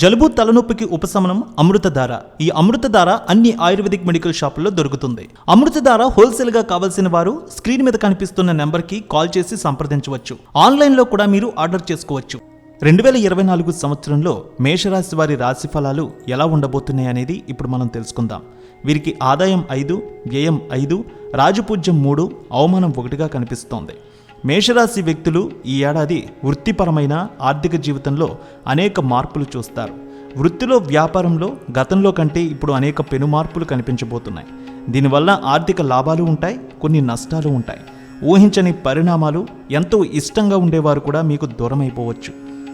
జలుబు తలనొప్పికి ఉపశమనం అమృతధార. ఈ అమృతధార అన్ని ఆయుర్వేదిక్ మెడికల్ షాపుల్లో దొరుకుతుంది. అమృతధార హోల్సేల్గా కావాల్సిన వారు స్క్రీన్ మీద కనిపిస్తున్న నెంబర్కి కాల్ చేసి సంప్రదించవచ్చు. ఆన్లైన్లో కూడా మీరు ఆర్డర్ చేసుకోవచ్చు. రెండు వేల ఇరవై నాలుగు సంవత్సరంలో మేషరాశి వారి రాశి ఫలాలు ఎలా ఉండబోతున్నాయి అనేది ఇప్పుడు మనం తెలుసుకుందాం. వీరికి ఆదాయం ఐదు వ్యయం ఐదు రాజపూజ్యం మూడు అవమానం ఒకటిగా కనిపిస్తోంది. మేషరాశి వ్యక్తులు ఈ ఏడాది వృత్తిపరమైన ఆర్థిక జీవితంలో అనేక మార్పులు చూస్తారు. వృత్తిలో వ్యాపారంలో గతంలో కంటే ఇప్పుడు అనేక పెను మార్పులు కనిపించబోతున్నాయి. దీనివల్ల ఆర్థిక లాభాలు ఉంటాయి కొన్ని నష్టాలు ఉంటాయి. ఊహించని పరిణామాలు ఎంతో ఇష్టంగా ఉండేవారు కూడా మీకు దూరమైపోవచ్చు.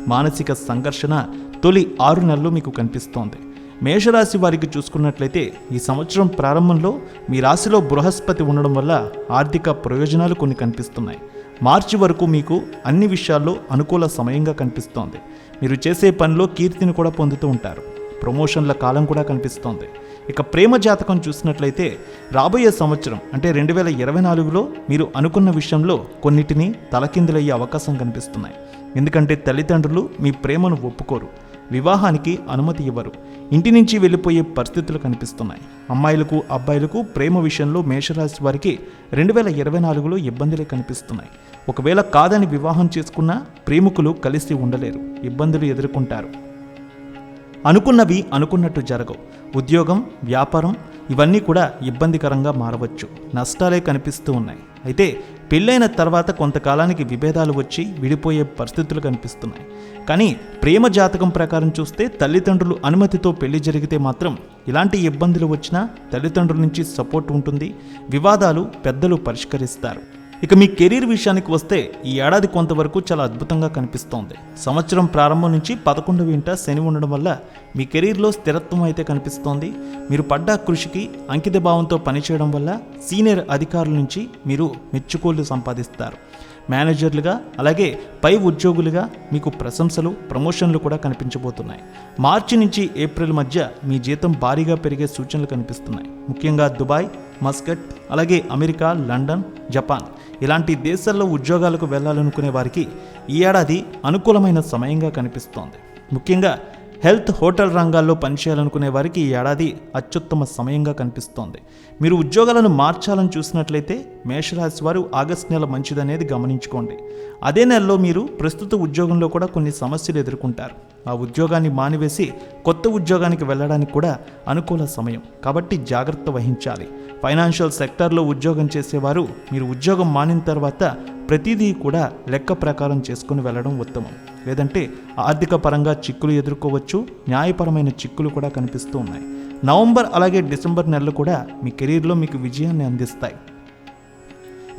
మానసిక సంఘర్షణ తొలి ఆరు నెలలు మీకు కనిపిస్తోంది. మేషరాశి వారికి చూసుకున్నట్లయితే ఈ సంవత్సరం ప్రారంభంలో మీ రాశిలో బృహస్పతి ఉండడం వల్ల ఆర్థిక ప్రయోజనాలు కొన్ని కనిపిస్తున్నాయి. మార్చి వరకు మీకు అన్ని విషయాల్లో అనుకూల సమయంగా కనిపిస్తోంది. మీరు చేసే పనిలో కీర్తిని కూడా పొందుతూ ఉంటారు. ప్రమోషన్ల కాలం కూడా కనిపిస్తోంది. ఇక ప్రేమ జాతకం చూసినట్లయితే రాబోయే సంవత్సరం అంటే రెండు వేల ఇరవై నాలుగులో మీరు అనుకున్న విషయంలో కొన్నిటిని తలకిందులయ్యే అవకాశం కనిపిస్తున్నాయి. ఎందుకంటే తల్లిదండ్రులు మీ ప్రేమను ఒప్పుకోరు. వివాహానికి అనుమతి ఇవ్వరు. ఇంటి నుంచి వెళ్ళిపోయే పరిస్థితులు కనిపిస్తున్నాయి. అమ్మాయిలకు అబ్బాయిలకు ప్రేమ విషయంలో మేషరాశి వారికి రెండు వేల ఇరవై నాలుగులో ఇబ్బందులే కనిపిస్తున్నాయి. ఒకవేళ కాదని వివాహం చేసుకున్నా ప్రేమికులు కలిసి ఉండలేరు. ఇబ్బందులు ఎదుర్కొంటారు. అనుకున్నవి అనుకున్నట్టు జరగవు. ఉద్యోగం వ్యాపారం ఇవన్నీ కూడా ఇబ్బందికరంగా మారవచ్చు. నష్టాలే కనిపిస్తూ ఉన్నాయి. అయితే పెళ్ళైన తర్వాత కొంతకాలానికి విభేదాలు వచ్చి విడిపోయే పరిస్థితులు కనిపిస్తున్నాయి. కానీ ప్రేమ జాతకం ప్రకారం చూస్తే తల్లిదండ్రులు అనుమతితో పెళ్ళి జరిగితే మాత్రం ఇలాంటి ఇబ్బందులు వచ్చినా తల్లిదండ్రుల నుంచి సపోర్ట్ ఉంటుంది. వివాదాలు పెద్దలు పరిష్కరిస్తారు. ఇక మీ కెరీర్ విషయానికి వస్తే ఈ ఏడాది కొంతవరకు చాలా అద్భుతంగా కనిపిస్తోంది. సంవత్సరం ప్రారంభం నుంచి పదకొండవ ఇంట శని ఉండడం వల్ల మీ కెరీర్లో స్థిరత్వం అయితే కనిపిస్తోంది. మీరు పడ్డ కృషికి అంకిత భావంతో పనిచేయడం వల్ల సీనియర్ అధికారుల నుంచి మీరు మెచ్చుకోలు సంపాదిస్తారు. మేనేజర్లుగా అలాగే పై ఉద్యోగులుగా మీకు ప్రశంసలు ప్రమోషన్లు కూడా కనిపించబోతున్నాయి. మార్చి నుంచి ఏప్రిల్ మధ్య మీ జీతం భారీగా పెరిగే సూచనలు కనిపిస్తున్నాయి. ముఖ్యంగా దుబాయ్ మస్కట్ అలాగే అమెరికా లండన్ జపాన్. ఇలాంటి దేశాల్లో ఉద్యోగాలకు వెళ్ళాలనుకునే వారికి ఈ ఏడాది అనుకూలమైన సమయంగా కనిపిస్తోంది. ముఖ్యంగా హెల్త్ హోటల్ రంగాల్లో పనిచేయాలనుకునే వారికి ఈ ఏడాది అత్యుత్తమ సమయంగా కనిపిస్తోంది. మీరు ఉద్యోగాలను మార్చాలని చూసినట్లయితే మేషరాశి వారు ఆగస్ట్ నెల మంచిదనేది గమనించుకోండి. అదే నెలలో మీరు ప్రస్తుత ఉద్యోగంలో కూడా కొన్ని సమస్యలు ఎదుర్కొంటారు. ఆ ఉద్యోగాన్ని మానివేసి కొత్త ఉద్యోగానికి వెళ్ళడానికి కూడా అనుకూల సమయం. కాబట్టి జాగ్రత్త వహించాలి. ఫైనాన్షియల్ సెక్టార్లో ఉద్యోగం చేసేవారు. మీరు ఉద్యోగం మానిన తర్వాత ప్రతిదీ కూడా లెక్క ప్రకారం చేసుకుని వెళ్ళడం ఉత్తమం. లేదంటే ఆర్థిక పరంగా చిక్కులు ఎదుర్కోవచ్చు. న్యాయపరమైన చిక్కులు కూడా కనిపిస్తూ ఉన్నాయి. నవంబర్ అలాగే డిసెంబర్ నెలలు కూడా మీ కెరీర్లో మీకు విజయాన్ని అందిస్తాయి.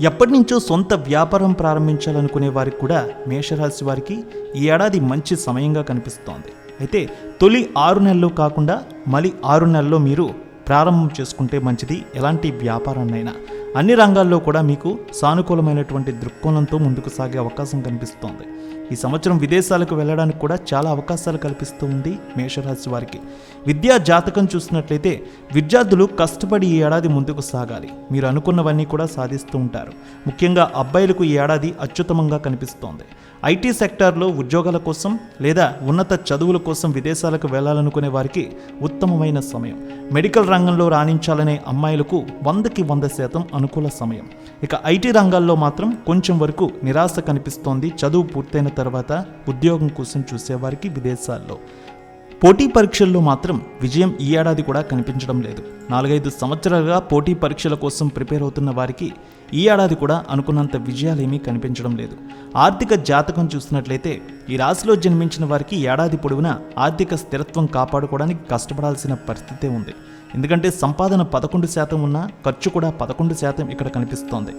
ఎప్పటి నుంచో సొంత వ్యాపారం ప్రారంభించాలనుకునే వారికి కూడా మేషరాశి వారికి ఈ ఏడాది మంచి సమయంగా కనిపిస్తోంది. అయితే తొలి ఆరు నెలలు కాకుండా మళ్ళీ ఆరు నెలల్లో మీరు ప్రారంభం చేసుకుంటే మంచిది. ఎలాంటి వ్యాపారాన్నైనా. అన్ని రంగాల్లో కూడా మీకు సానుకూలమైనటువంటి దృక్కోణంతో ముందుకు సాగే అవకాశం కనిపిస్తోంది. ఈ సంవత్సరం విదేశాలకు వెళ్ళడానికి కూడా చాలా అవకాశాలు కల్పిస్తూ ఉంది మేషరాశి వారికి. విద్యా జాతకం చూసినట్లయితే విద్యార్థులు కష్టపడి ఈ ఏడాది ముందుకు సాగాలి. మీరు అనుకున్నవన్నీ కూడా సాధిస్తూ ఉంటారు. ముఖ్యంగా అబ్బాయిలకు ఈ ఏడాది అత్యుత్తమంగా కనిపిస్తోంది. ఐటీ సెక్టార్లో ఉద్యోగాల కోసం లేదా ఉన్నత చదువుల కోసం విదేశాలకు వెళ్ళాలనుకునే వారికి ఉత్తమమైన సమయం. మెడికల్ రంగంలో రాణించాలనే అమ్మాయిలకు వందకి వంద శాతం అనుకూల సమయం. ఇక ఐటీ రంగాల్లో మాత్రం కొంచెం వరకు నిరాశ కనిపిస్తోంది. చదువు పూర్తయిన తర్వాత ఉద్యోగం కోసం చూసేవారికి విదేశాల్లో. పోటీ పరీక్షల్లో మాత్రం విజయం ఈ ఏడాది కూడా కనిపించడం లేదు. నాలుగైదు సంవత్సరాలుగా పోటీ పరీక్షల కోసం ప్రిపేర్ అవుతున్న వారికి ఈ ఏడాది కూడా అనుకున్నంత విజయాలేమీ కనిపించడం లేదు. ఆర్థిక జాతకం చూసినట్లయితే ఈ రాశిలో జన్మించిన వారికి ఏడాది పొడవునా ఆర్థిక స్థిరత్వం కాపాడుకోవడానికి కష్టపడాల్సిన పరిస్థితే ఉంది. ఎందుకంటే సంపాదన పదకొండు శాతం ఉన్నా ఖర్చు కూడా పదకొండు శాతం ఇక్కడ కనిపిస్తోంది.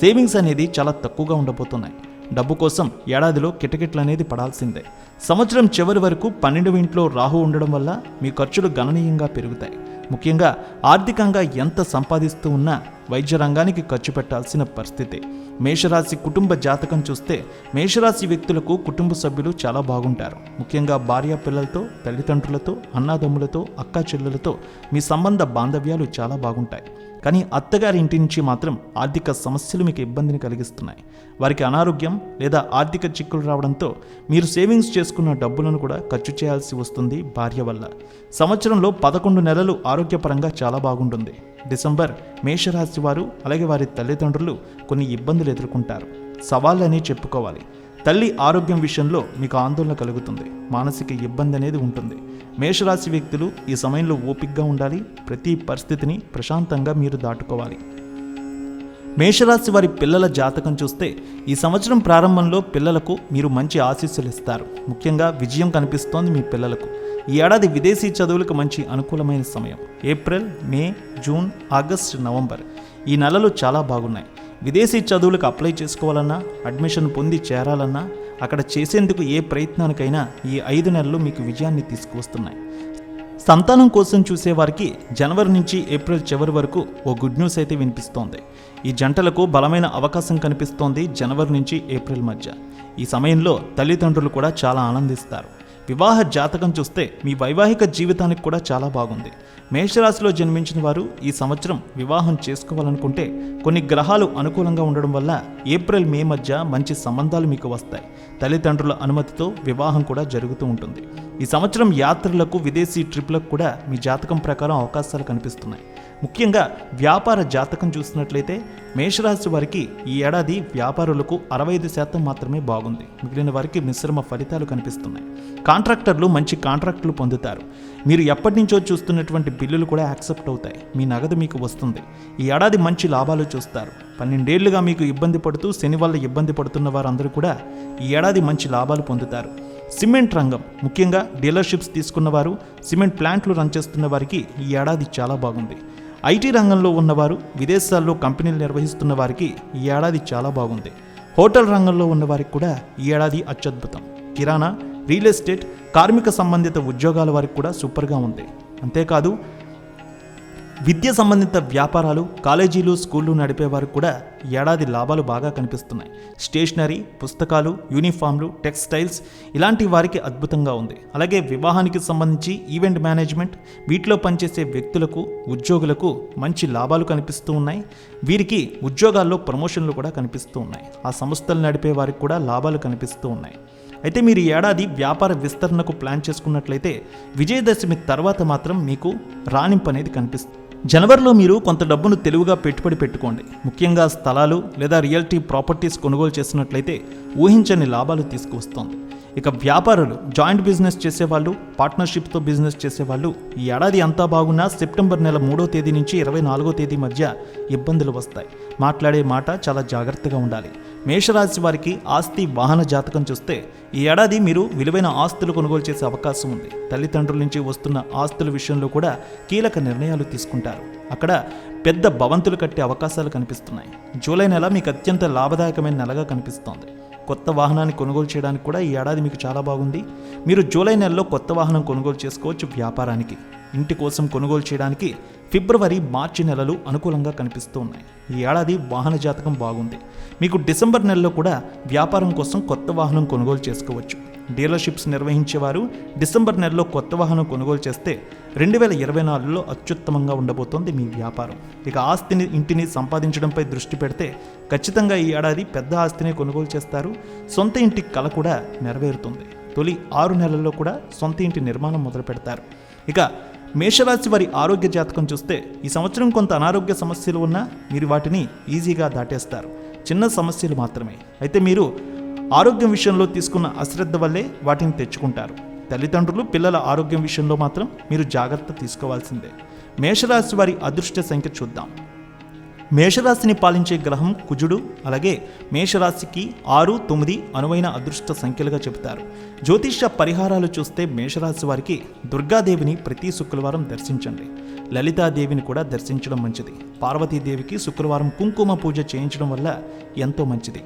సేవింగ్స్ అనేది చాలా తక్కువగా ఉండబోతున్నాయి. డబ్బు కోసం ఏడాదిలో కిటకిట్లు అనేది పడాల్సిందే. సంవత్సరం చివరి వరకు పన్నెండు ఇంట్లో రాహు ఉండడం వల్ల మీ ఖర్చులు గణనీయంగా పెరుగుతాయి. ముఖ్యంగా ఆర్థికంగా ఎంత సంపాదిస్తూ ఉన్నా వైద్య రంగానికి ఖర్చు పెట్టాల్సిన పరిస్థితి. మేషరాశి కుటుంబ జాతకం చూస్తే మేషరాశి వ్యక్తులకు కుటుంబ సభ్యులు చాలా బాగుంటారు. ముఖ్యంగా భార్య పిల్లలతో తల్లిదండ్రులతో అన్నాదమ్ములతో అక్కా చెల్లెలతో మీ సంబంధ బాంధవ్యాలు చాలా బాగుంటాయి. కానీ అత్తగారి ఇంటి నుంచి మాత్రం ఆర్థిక సమస్యలు మీకు ఇబ్బందిని కలిగిస్తున్నాయి. వారికి అనారోగ్యం లేదా ఆర్థిక చిక్కులు రావడంతో మీరు సేవింగ్స్ చేసుకున్న డబ్బులను కూడా ఖర్చు చేయాల్సి వస్తుంది భార్య వల్ల. సంవత్సరంలో పదకొండు నెలలు ఆరోగ్యపరంగా చాలా బాగుంటుంది. డిసెంబర్ మేషరాశి వారు అలాగే వారి తల్లిదండ్రులు కొన్ని ఇబ్బందులు ఎదుర్కొంటారు. సవాళ్ళని చెప్పుకోవాలి. తల్లి ఆరోగ్యం విషయంలో మీకు ఆందోళన కలుగుతుంది. మానసిక ఇబ్బంది అనేది ఉంటుంది. మేషరాశి వ్యక్తులు ఈ సమయంలో ఓపికగా ఉండాలి. ప్రతి పరిస్థితిని ప్రశాంతంగా మీరు దాటుకోవాలి. మేషరాశి వారి పిల్లల జాతకం చూస్తే ఈ సంవత్సరం ప్రారంభంలో పిల్లలకు మీరు మంచి ఆశీస్సులు ఇస్తారు. ముఖ్యంగా విజయం కనిపిస్తోంది మీ పిల్లలకు. ఈ ఏడాది విదేశీ చదువులకు మంచి అనుకూలమైన సమయం. April May June August November ఈ నెలలు చాలా బాగున్నాయి. విదేశీ చదువులకు అప్లై చేసుకోవాలన్నా అడ్మిషన్ పొంది చేరాలన్నా అక్కడ చేసేందుకు ఏ ప్రయత్నానికైనా ఈ ఐదు నెలలు మీకు విజయాన్ని తీసుకువస్తున్నాయి. సంతానం కోసం చూసేవారికి జనవరి నుంచి ఏప్రిల్ చివరి వరకు ఓ గుడ్ న్యూస్ అయితే వినిపిస్తోంది. ఈ జంటలకు బలమైన అవకాశం కనిపిస్తోంది జనవరి నుంచి ఏప్రిల్ మధ్య. ఈ సమయంలో తల్లిదండ్రులు కూడా చాలా ఆనందిస్తారు. వివాహ జాతకం చూస్తే మీ వైవాహిక జీవితానికి కూడా చాలా బాగుంది. మేషరాశిలో జన్మించిన వారు ఈ సంవత్సరం వివాహం చేసుకోవాలనుకుంటే కొన్ని గ్రహాలు అనుకూలంగా ఉండడం వల్ల ఏప్రిల్ మే మధ్య మంచి సంబంధాలు మీకు వస్తాయి. తల్లిదండ్రుల అనుమతితో వివాహం కూడా జరుగుతూ ఉంటుంది. ఈ సంవత్సరం యాత్రలకు విదేశీ ట్రిప్లకు కూడా మీ జాతకం ప్రకారం అవకాశాలు కనిపిస్తున్నాయి. ముఖ్యంగా వ్యాపార జాతకం చూసినట్లయితే మేషరాశి వారికి ఈ ఏడాది వ్యాపారులకు అరవై ఐదు శాతం మాత్రమే బాగుంది. మిగిలిన వారికి మిశ్రమ ఫలితాలు కనిపిస్తున్నాయి. కాంట్రాక్టర్లు మంచి కాంట్రాక్టులు పొందుతారు. మీరు ఎప్పటి నుంచో చూస్తున్నటువంటి బిల్లులు కూడా యాక్సెప్ట్ అవుతాయి. మీ నగదు మీకు వస్తుంది. ఈ ఏడాది మంచి లాభాలు చూస్తారు. పన్నెండేళ్ళుగా మీకు ఇబ్బంది పడుతూ శని వల్ల ఇబ్బంది పడుతున్న వారందరూ కూడా ఈ ఏడాది మంచి లాభాలు పొందుతారు. సిమెంట్ రంగం ముఖ్యంగా డీలర్షిప్స్ తీసుకున్నవారు సిమెంట్ ప్లాంట్లు రన్ చేస్తున్న వారికి ఈ ఏడాది చాలా బాగుంది. ఐటీ రంగంలో ఉన్నవారు విదేశాల్లో కంపెనీలు నిర్వహిస్తున్న వారికి ఈ ఏడాది చాలా బాగుంది. హోటల్ రంగంలో ఉన్నవారికి కూడా ఈ ఏడాది అత్యద్భుతం. కిరాణా రియల్ ఎస్టేట్ కార్మిక సంబంధిత ఉద్యోగాల వారికి కూడా సూపర్గా ఉంది. అంతేకాదు విద్య సంబంధిత వ్యాపారాలు కాలేజీలు స్కూళ్ళు నడిపేవారు కూడా ఏడాది లాభాలు బాగా కనిపిస్తున్నాయి. స్టేషనరీ పుస్తకాలు యూనిఫామ్లు టెక్స్టైల్స్ ఇలాంటి వారికి అద్భుతంగా ఉంది. అలాగే వివాహానికి సంబంధించి ఈవెంట్ మేనేజ్మెంట్ వీటిలో పనిచేసే వ్యక్తులకు ఉద్యోగులకు మంచి లాభాలు కనిపిస్తూ ఉన్నాయి. వీరికి ఉద్యోగాల్లో ప్రమోషన్లు కూడా కనిపిస్తూ ఉన్నాయి. ఆ సంస్థలు నడిపే వారికి కూడా లాభాలు కనిపిస్తూ ఉన్నాయి. అయితే మీరు ఏడాది వ్యాపార విస్తరణకు ప్లాన్ చేసుకున్నట్లయితే విజయదశమి తర్వాత మాత్రం మీకు రాణింపు అనేది కనిపిస్తుంది. జనవరిలో మీరు కొంత డబ్బును తెలివిగా పెట్టుబడి పెట్టుకోండి. ముఖ్యంగా స్థలాలు లేదా రియల్టీ ప్రాపర్టీస్ కొనుగోలు చేసినట్లయితే ఊహించని లాభాలు తీసుకువస్తోంది. ఇక వ్యాపారులు జాయింట్ బిజినెస్ చేసేవాళ్ళు పార్ట్నర్షిప్తో బిజినెస్ చేసేవాళ్ళు ఈ ఏడాది అంతా బాగున్నా సెప్టెంబర్ నెల మూడో తేదీ నుంచి ఇరవై నాలుగో తేదీ మధ్య ఇబ్బందులు వస్తాయి. మాట్లాడే మాట చాలా జాగ్రత్తగా ఉండాలి. మేషరాశి వారికి ఆస్తి వాహన జాతకం చూస్తే ఈ ఏడాది మీరు విలువైన ఆస్తులు కొనుగోలు చేసే అవకాశం ఉంది. తల్లిదండ్రుల నుంచి వస్తున్న ఆస్తుల విషయంలో కూడా కీలక నిర్ణయాలు తీసుకుంటారు. అక్కడ పెద్ద భవంతులు కట్టే అవకాశాలు కనిపిస్తున్నాయి. జూలై నెల మీకు అత్యంత లాభదాయకమైన నెలగా కనిపిస్తోంది. కొత్త వాహనాన్ని కొనుగోలు చేయడానికి కూడా ఈ ఏడాది మీకు చాలా బాగుంది. మీరు జూలై నెలలో కొత్త వాహనం కొనుగోలు చేసుకోవచ్చు వ్యాపారానికి. ఇంటి కోసం కొనుగోలు చేయడానికి ఫిబ్రవరి మార్చి నెలలు అనుకూలంగా కనిపిస్తూ ఉన్నాయి. ఈ ఏడాది వాహన జాతకం బాగుంది. మీకు డిసెంబర్ నెలలో కూడా వ్యాపారం కోసం కొత్త వాహనం కొనుగోలు చేసుకోవచ్చు. డీలర్షిప్స్ నిర్వహించేవారు డిసెంబర్ నెలలో కొత్త వాహనం కొనుగోలు చేస్తే రెండు వేల ఇరవై నాలుగులో అత్యుత్తమంగా ఉండబోతోంది మీ వ్యాపారం. ఇక ఆస్తిని ఇంటిని సంపాదించడంపై దృష్టి పెడితే ఖచ్చితంగా ఈ ఏడాది పెద్ద ఆస్తిని కొనుగోలు చేస్తారు. సొంత ఇంటి కళ కూడా నెరవేరుతుంది. తొలి ఆరు నెలల్లో కూడా సొంత ఇంటి నిర్మాణం మొదలు పెడతారు ఇక మేషరాశి వారి ఆరోగ్య జాతకం చూస్తే ఈ సంవత్సరం కొంత అనారోగ్య సమస్యలు ఉన్నా మీరు వాటిని ఈజీగా దాటేస్తారు. చిన్న సమస్యలు మాత్రమే. అయితే మీరు ఆరోగ్యం విషయంలో తీసుకున్న అశ్రద్ధ వల్లే వాటిని తెచ్చుకుంటారు. తల్లిదండ్రులు పిల్లల ఆరోగ్యం విషయంలో మాత్రం మీరు జాగ్రత్త తీసుకోవాల్సిందే. మేషరాశి వారి అదృష్ట సంఖ్య చూద్దాం. మేషరాశిని పాలించే గ్రహం కుజుడు అలాగే మేషరాశికి ఆరు తొమ్మిది అనువైన అదృష్ట సంఖ్యలుగా చెబుతారు. జ్యోతిష పరిహారాలు చూస్తే మేషరాశి వారికి దుర్గాదేవిని ప్రతి శుక్రవారం దర్శించండి. లలితాదేవిని కూడా దర్శించడం మంచిది. పార్వతీదేవికి శుక్రవారం కుంకుమ పూజ చేయించడం వల్ల ఎంతో మంచిది.